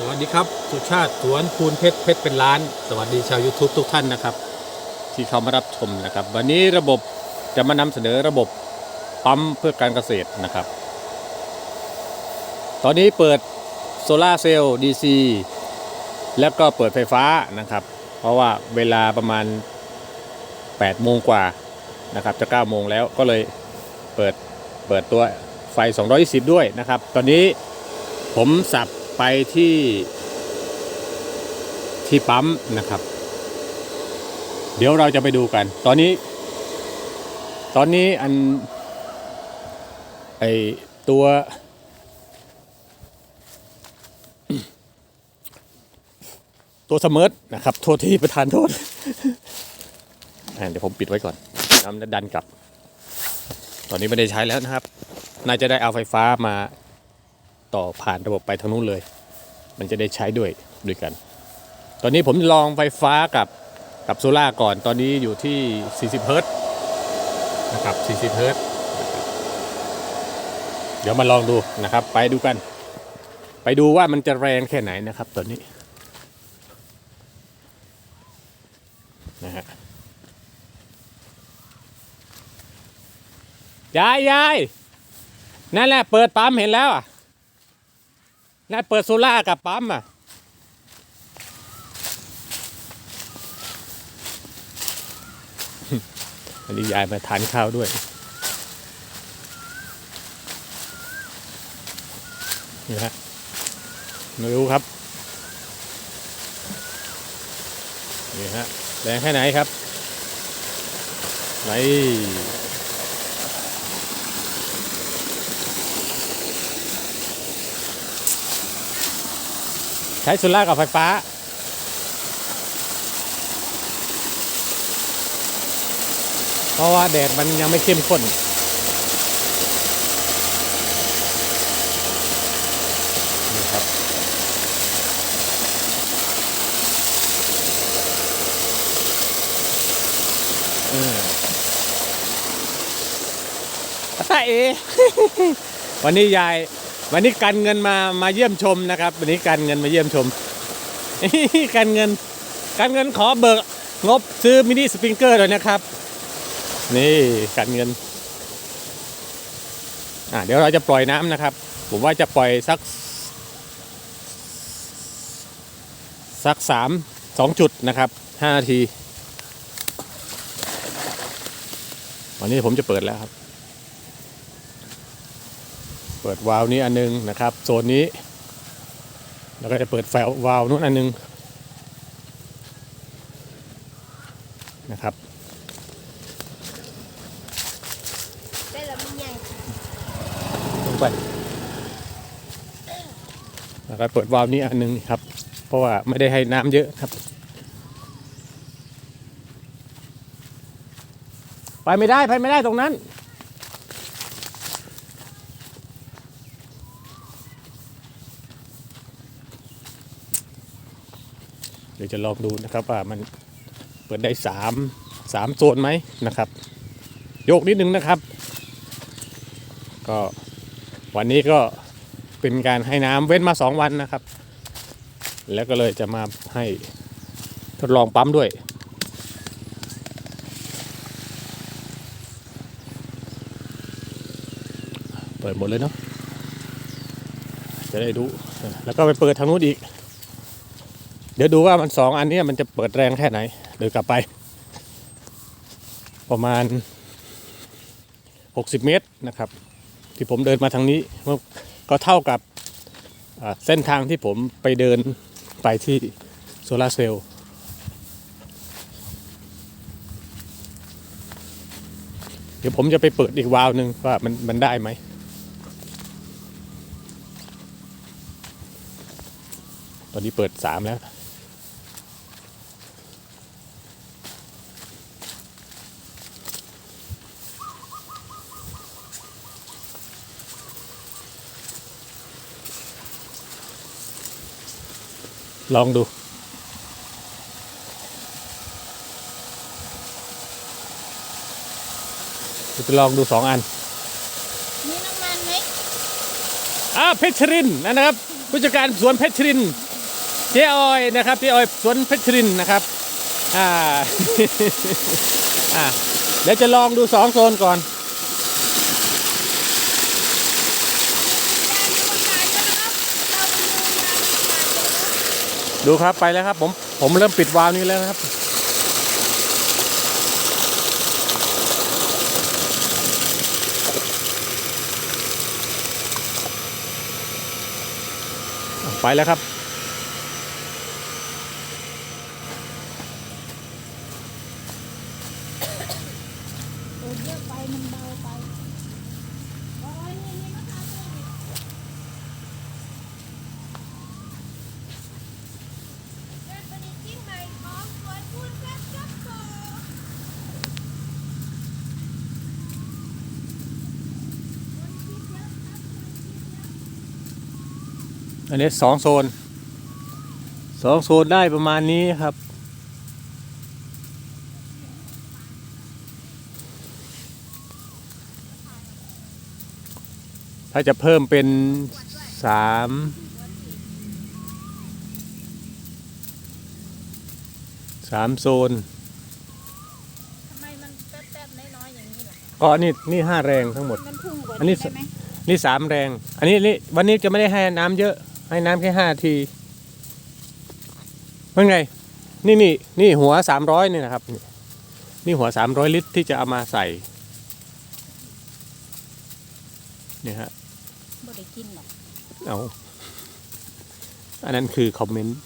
สวัสดีครับ สุชาติสวนคูณเพชรเพชรเป็นล้าน สวัสดีชาว YouTube ทุกท่านนะครับ ที่เข้ามารับชมนะครับ วันนี้ระบบจะมานำเสนอระบบปั๊มเพื่อการเกษตรนะครับ ตอนนี้เปิดโซลาร์เซลล์ DC แล้วก็เปิดไฟฟ้านะครับ เพราะว่าเวลาประมาณ8โมงกว่านะครับจะ9โมงแล้วก็เลยเปิดเปิดตัวไฟ 220 ด้วยนะครับ ตอนนี้ผมสับ ไปที่ที่ปั๊มนะครับ เดี๋ยวเราจะไปดูกัน ตอนนี้ ตอนนี้อันไอตัวตัวเสมอนะครับ โทษที่ประธานโทษ เดี๋ยวผมปิดไว้ก่อนน้ำดันกลับ ตอนนี้ไม่ได้ใช้แล้วนะครับ น่าจะได้เอาไฟฟ้ามาต่อผ่านระบบไปทางนู้นเลย มันจะได้ใช้ด้วยด้วยกัน ตอนนี้ผมลองไฟฟ้ากับกับโซล่าก่อน ตอนนี้อยู่ที่ 40 เฮิรตซ์นะครับ 40 เฮิรตซ์เดี๋ยวมาลองดูนะครับ ไปดูกัน ไปดูว่ามันจะแรงแค่ไหนนะครับ ตอนนี้นะฮะยายยายนั่นแหละเปิดปั๊มเห็นแล้วอะ นั่นเปิดโซล่ากับปั๊มอะอันนี้ยายมาทานข้าวด้วย นี่ฮะไม่รู้ครับ นี่ฮะแรงแค่ไหนครับไหน ช้โซล่าร์กับไฟฟ้า เพราะว่าแดดมันยังไม่เข้มข้นนี่ครับเออตาเอ วันนี้ยาย วันนี้การเงินมามาเยี่ยมชมนะครับ วันนี้การเงินมาเยี่ยมชมการเงิน การเงินขอเบิกงบซื้อมินิสปริงเกอร์เลยนะครับ นี่การเงินอ่าเดี๋ยวเราจะปล่อยน้ำนะครับ ผมว่าจะปล่อยสัก สักสามสองจุดนะครับห้านาที วันนี้ผมจะเปิดแล้วครับ ปิดวาล์วนี้อันนึงนะครับโซนนี้ แล้วก็จะเปิดไฟวาล์วนู้นอันนึงนะครับได้แล้วมันยังลงไปแล้วก็เปิดวาล์วนี้อันนึงครับ เพราะว่าไม่ได้ให้น้ำเยอะครับ ไปไม่ได้ไปไม่ได้ตรงนั้น ยวจะลองดูนะครับว่ามันเปิดได้สามสามโซนไหมนะครับ โยกนิดนึงนะครับ ก็วันนี้ก็เป็นการให้น้ำเว้นมาสองวันนะครับ แล้วก็เลยจะมาให้ทดลองปั๊มด้วยเปิดหมดเลยเนาะจะได้ดูแล้วก็ไปเปิดทางนู้นอีก เดี๋ยวดูว่ามันสองอันนี้มันจะเปิดแรงแค่ไหน เดินกลับไป ประมาณ 60 เมตรนะครับ ที่ผมเดินมาทางนี้ก็เท่ากับเส้นทางที่ผมไปเดินไปที่โซลาร์เซลล์เดี๋ยวผมจะไปเปิดอีกวาล์วหนึ่งว่ามันมันได้ไหม ตอนนี้เปิด3แล้ว ลองดู จะลองดูสองอัน มีน้ำมันไหมอ่าเพชรรินทร์นะครับ ผู้จัดการสวนเพชรรินทร์เจ๊ออยนะครับเจ๊ออยสวนเพชรรินทร์นะครับ อ่า อ่า เดี๋ยวจะลองดูสองโซนก่อน ดูครับไปแล้วครับ ผมผมเริ่มปิดวาล์วนี้แล้วนะครับไปแล้วครับ โอ้เยอะไปมันเบาไปโอ้ยนี่นี่นะคะเล่นประดิษฐ์จิ้งใหม่ของสวนคุณเพชรครับผมคนคิดเยอะครับคนคิดเยอะ อั นนี้สองโซนสองโซนได้ประมาณนี้ครับ ถ้าจะเพิ่มเป็นสามสามโซนทำไมมันแป๊บๆน้อยๆอย่างนี้ล่ะก็นี่นี่ห้าแรงทั้งหมดมันพุ่งกว่าอันนี้นี้ได้ไหมนี่สามแรง อันนี้นี่วันนี้จะไม่ได้ให้น้ำเยอะ ให้น้ำแค่ห้าทีเป็นไง นี่นี่นี่หัวสามร้อยนี่นะครับนี่นี่หัวสามร้อยลิตรที่จะเอามาใส่เนี่ยฮะบ่ได้กินหรอกเอาอันนั้นคือคอมเมนต์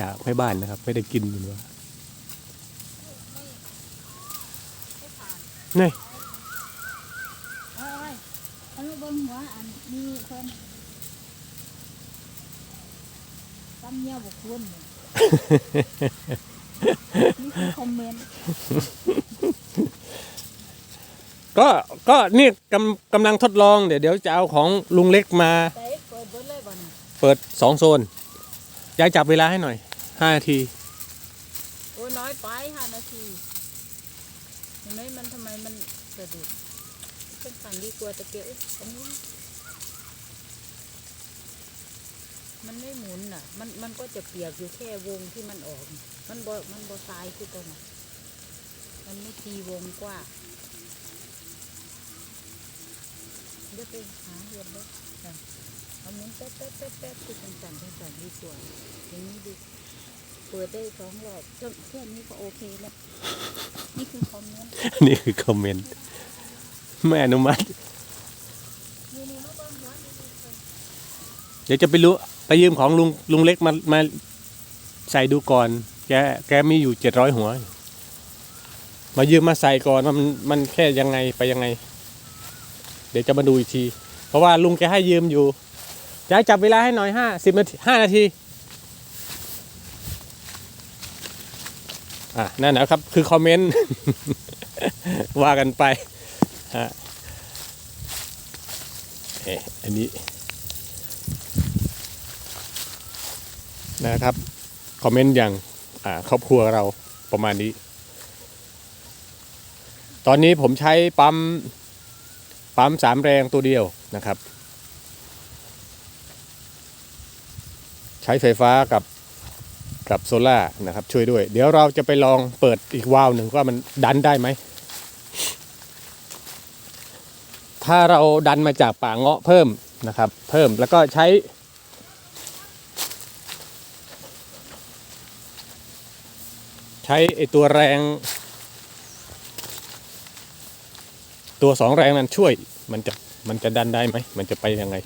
จากแม่บ้านนะครับ ไม่ได้กินมันว่าไม่ผ่านนี่เอ้ยอันนี้เบิ่งหัวอันนี้เพิ่น ตำเนียวบุกคุณนี่นี่คือคอมเมนต์ก็ก็นี่กำกำลังทดลองเดี๋ยวเดี๋ยวจะเอาของลุงเล็กมาใส่เปิดเบิดเลยบ่นี่เปิดสองโซนยายจับเวลาให้หน่อยห้านาที โอ้ยน้อยไปห้านาทีเห็นไหมมันทำไมมันสะดุดเป็นสั่นดีกว่าตะเกียบอันนี้ มันไม่หมุนอะ มันมันก็จะเปียกอยู่แค่วงที่มันออก มันบ่มันบ่ทรายคือตัวน่ะมันไม่ทีวงกว้างเดี๋ยวไปหาเห็ดเลยจ้ะเอาหมุนแป๊บแป๊บแป๊บแป๊บคือเป็นสั่นเป็นสั่นดีกว่าอย่างนี้ดีเปิดได้สองรอบแค่แค่นี้ก็โอเคแล้ว นี่คือคอมเมนต์ นี่คือคอมเมนต์ไม่อนุมัตินี่นี่มาเบิ่งหัวนี่นี่เพิ่นเดี๋ยวจะไปรู้ ไปยืมของลุงลุงเล็กมามาใส่ดูก่อน แกแกมีอยู่เจ็ดร้อยหัว มายืมมาใส่ก่อนว่ามันมันแค่ยังไงไปยังไง เดี๋ยวจะมาดูอีกที เพราะว่าลุงแกให้ยืมอยู่จะจับเวลาให้หน่อยห้าสิบนาทีห้านาทีอะนั่นนะครับ คือคอมเมนต์ ว่ากันไปฮะเอ๊ะอันนี้ นะครับ คอมเมนต์อย่างครอบครัวเราประมาณนี้ ตอนนี้ผมใช้ปั๊มปั๊มสามแรงตัวเดียวนะครับ ใช้ไฟฟ้ากับกับโซล่านะครับช่วยด้วย เดี๋ยวเราจะไปลองเปิดอีกวาล์วหนึ่งว่ามันดันได้ไหม ถ้าเราดันมาจากป่าเงาะเพิ่มนะครับ เพิ่มแล้วก็ใช้ ใช้ไอตัวแรง ตัวสองแรงนั้นช่วยมันจะมันจะดันได้ไหมมันจะไปยังไง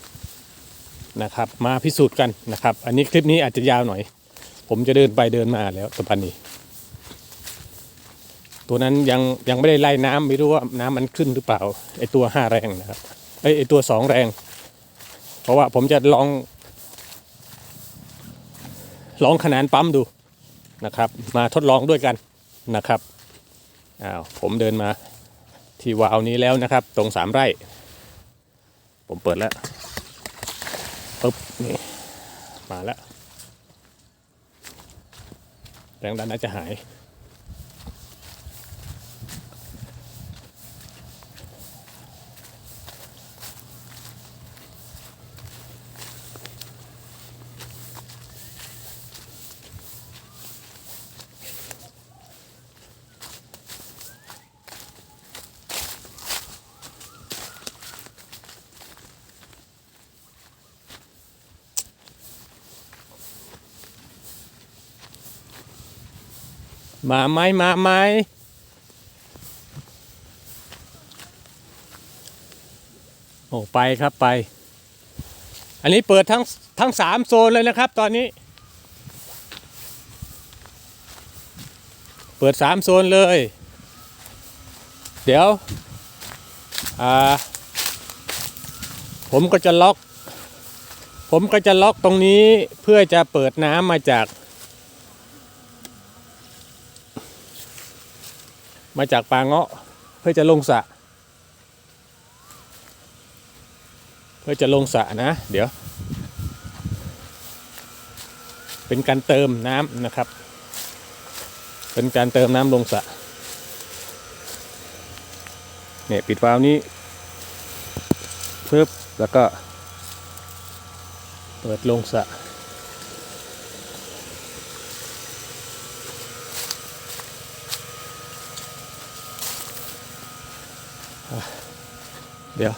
นะครับ มาพิสูจน์กันนะครับ อันนี้คลิปนี้อาจจะยาวหน่อย ผมจะเดินไปเดินมาแล้วตัวปันนี้ ตัวนั้นยังยังไม่ได้ไล่น้ำไม่รู้ว่าน้ำมันขึ้นหรือเปล่าไอตัวห้าแรงนะครับไอไอตัวสองแรง เพราะว่าผมจะลอง ลองขนานปั๊มดู นะครับ มาทดลองด้วยกันนะครับอ้าวผมเดินมาที่วาล์วนี้แล้วนะครับ ตรงสามไร่ ผมเปิดแล้วปุ๊บนี่มาแล้วแรงดันน่าจะหาย มาไหมมาไหมโอ้ไปครับไป อันนี้เปิดทั้งทั้งสามโซนเลยนะครับ ตอนนี้ เปิดสามโซนเลย เดี๋ยวผมก็จะล็อก ผมก็จะล็อกตรงนี้เพื่อจะเปิดน้ำมาจาก มาจากปางเงาะเพื่อจะลงสระเพื่อจะลงสระนะ เดี๋ยว เป็นการเติมน้ำนะครับ เป็นการเติมน้ำลงสระเนี่ยปิดวาล์วนี้ปึ๊บแล้วก็ เปิดลงสระ ดี๋ยว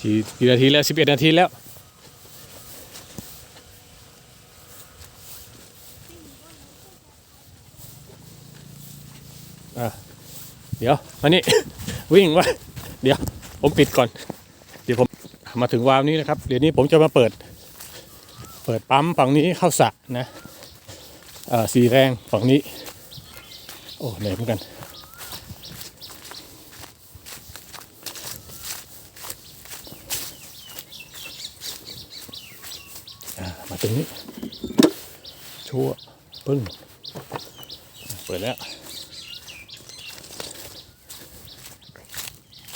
กี่กี่นาทีแล้ว11นาทีแล้วอะเดี๋ยวมานี่ วิ่งวะเดี๋ยวผมปิดก่อน เดี๋ยวผมมาถึงวาล์วนี้นะครับ เดี๋ยวนี้ผมจะมาเปิด เปิดปั๊มฝั่งนี้เข้าสระนะอ่อสีแรงฝั่งนี้ โอ้เหนื่อยเหมือนกัน อ่ามาถึงนี้ ชั่ว ปึ้งเปิดแล้ว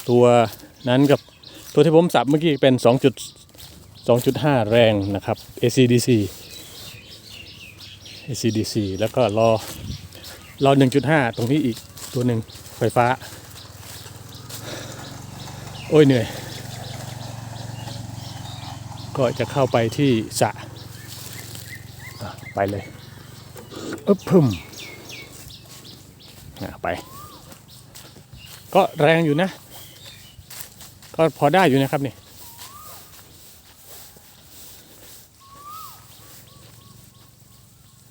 ตัวนั้นกับตัวที่ผมสับเมื่อกี้เป็น 2. 2.5 แรงนะครับ ACDC ACDC แล้วก็รอรอ 1.5 ตรงนี้อีกตัวหนึ่งไฟฟ้า โอ้ยเหนื่อย ก็จะเข้าไปที่สะ ไปเลย อึบพึ่มไป ก็แรงอยู่นะ ก็พอได้อยู่นะครับนี่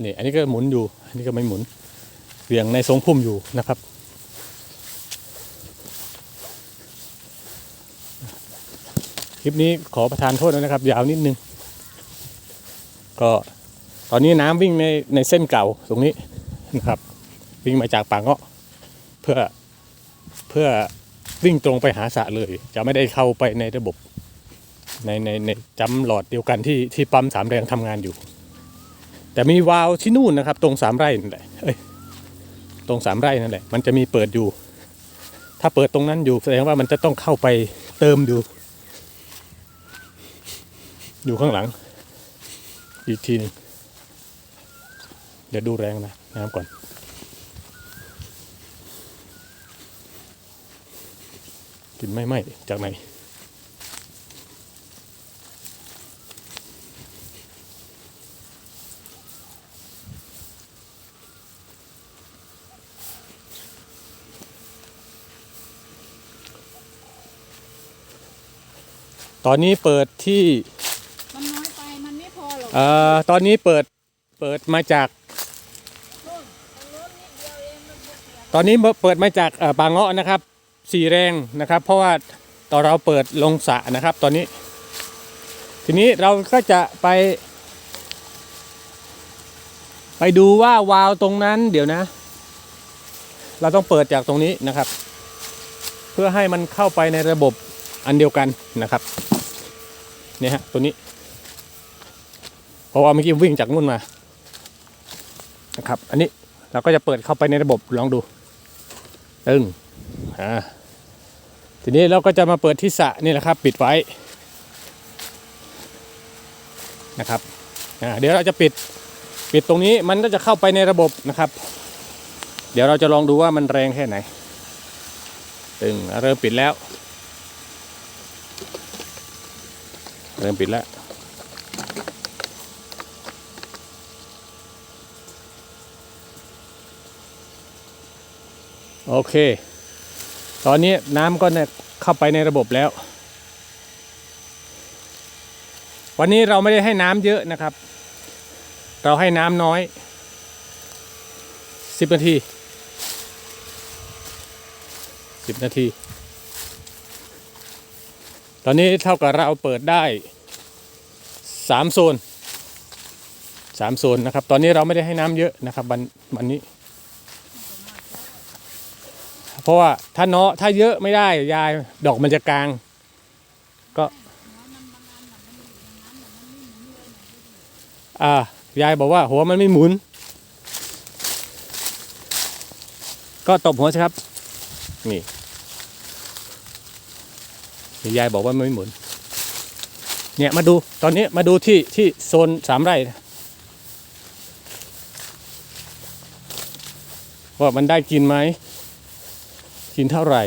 นี่อันนี้ก็หมุนอยู่ อันนี้ก็ไม่หมุนเบี่ยงในทรงพุ่มอยู่นะครับ คลิปนี้ขอประทานโทษนะครับ ยาวนิดนึง ก็ ตอนนี้น้ำวิ่งในในเส้นเก่าตรงนี้นะครับ วิ่งมาจากปากเงาะเพื่อเพื่อวิ่งตรงไปหาสระเลย จะไม่ได้เข้าไปในระบบในในในจำหลอดเดียวกันที่ที่ปั๊มสามแรงทำงานอยู่ แต่มีวาล์วที่นู่นนะครับ ตรงสามไร่นั่นแหละเอ้ยตรงสามไร่นั่นแหละ มันจะมีเปิดอยู่ ถ้าเปิดตรงนั้นอยู่แสดงว่ามันจะต้องเข้าไปเติมอยู่ อยู่ข้างหลัง อีกทีหนึง เดี๋ยวดูแรงนะน้ำก่อนกลินไม่ไหม้จากไหนตอนนี้เปิดที่มันน้อยไปมันไม่พอหรอกเอ่อตอนนี้เปิดเปิดมาจาก นู่นตรงนู้นนิดเดียวเองมันจะเสีย ตอนนี้เปิดมาจากเอ่อบางเงาะนะครับสี่แรงนะครับ เพราะว่าตอนเราเปิดลงสระนะครับ ตอนนี้ ทีนี้เราก็จะไป ไปดูว่าวาล์วตรงนั้นเดี๋ยวนะ เราต้องเปิดจากตรงนี้นะครับ เพื่อให้มันเข้าไปในระบบอันเดียวกันนะครับเนี่ยฮะตัวนี้เพราะว่าเมื่อกี้วิ่งจากนู่นมานะครับ อันนี้เราก็จะเปิดเข้าไปในระบบลองดู ตึงอ่าทีนี้เราก็จะมาเปิดที่สะนี่แหละครับ ปิดไว้นะครับอ่าเดี๋ยวเราจะปิดปิดตรงนี้มันก็จะเข้าไปในระบบนะครับ เดี๋ยวเราจะลองดูว่ามันแรงแค่ไหนตึงเริ่มปิดแล้ว เริ่มปิดแล้ว โอเค ตอนนี้น้ำก็เข้าไปในระบบแล้ว วันนี้เราไม่ได้ให้น้ำเยอะนะครับ เราให้น้ำน้อยสิบนาทีสิบนาที ตอนนี้เท่ากับเราเปิดได้สามโซนสามโซนนะครับ ตอนนี้เราไม่ได้ให้น้ำเยอะนะครับวันวันนี้ ราะว่าถ้าเนาะถ้าเยอะไม่ได้ยายดอกมันจะกลาง ก็อ่ายายบอกว่า หัวมันไม่หมุน ก็ตบหัวสิครับ นี่ยายบอกว่ามันไม่หมุน เนี่ยมาดูตอนนี้มาดูที่ที่โซนสามไร่ว่ามันได้กินไหม กินเท่าไหร่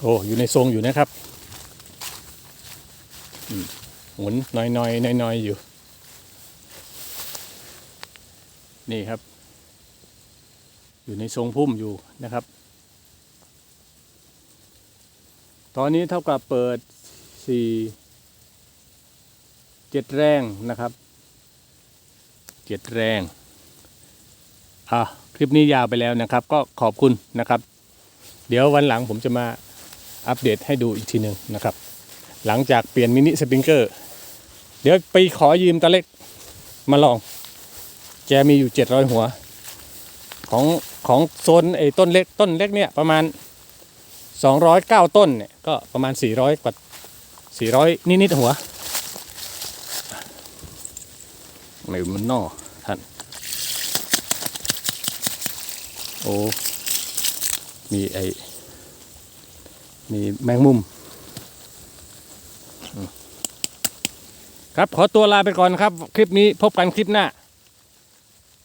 โอ้อยู่ในทรงอยู่นะครับหมุนน้อยๆน้อยๆอยู่ นี่ครับ อยู่ในทรงพุ่มอยู่นะครับ ตอนนี้เท่ากับเปิดสี่เจ็ดแรงนะครับ เจ็ดแรงอะคลิปนี้ยาวไปแล้วนะครับ ก็ขอบคุณนะครับ เดี๋ยววันหลังผมจะมาอัปเดตให้ดูอีกทีหนึ่งนะครับ หลังจากเปลี่ยนมินิสปริงเกอร์ เดี๋ยวไปขอยืมตาเล็กมาลอง แกมีอยู่ 700 หัว ของของโซนไอ้ต้นเล็กต้นเล็กเนี่ยประมาณ 209 ต้นเนี่ยก็ประมาณ 400 กว่า 400 นิดๆหัว ไม่มันนอท่าน โอ้ มีไอ้มีแมงมุมอืมครับขอตัวลาไปก่อนครับ คลิปนี้พบกันคลิปหน้า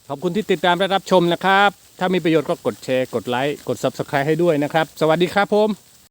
ขอบคุณที่ติดตามและรับชมนะครับ ถ้ามีประโยชน์ก็กดแชร์ กดไลค์ กด Subscribe ให้ด้วยนะครับ สวัสดีครับผม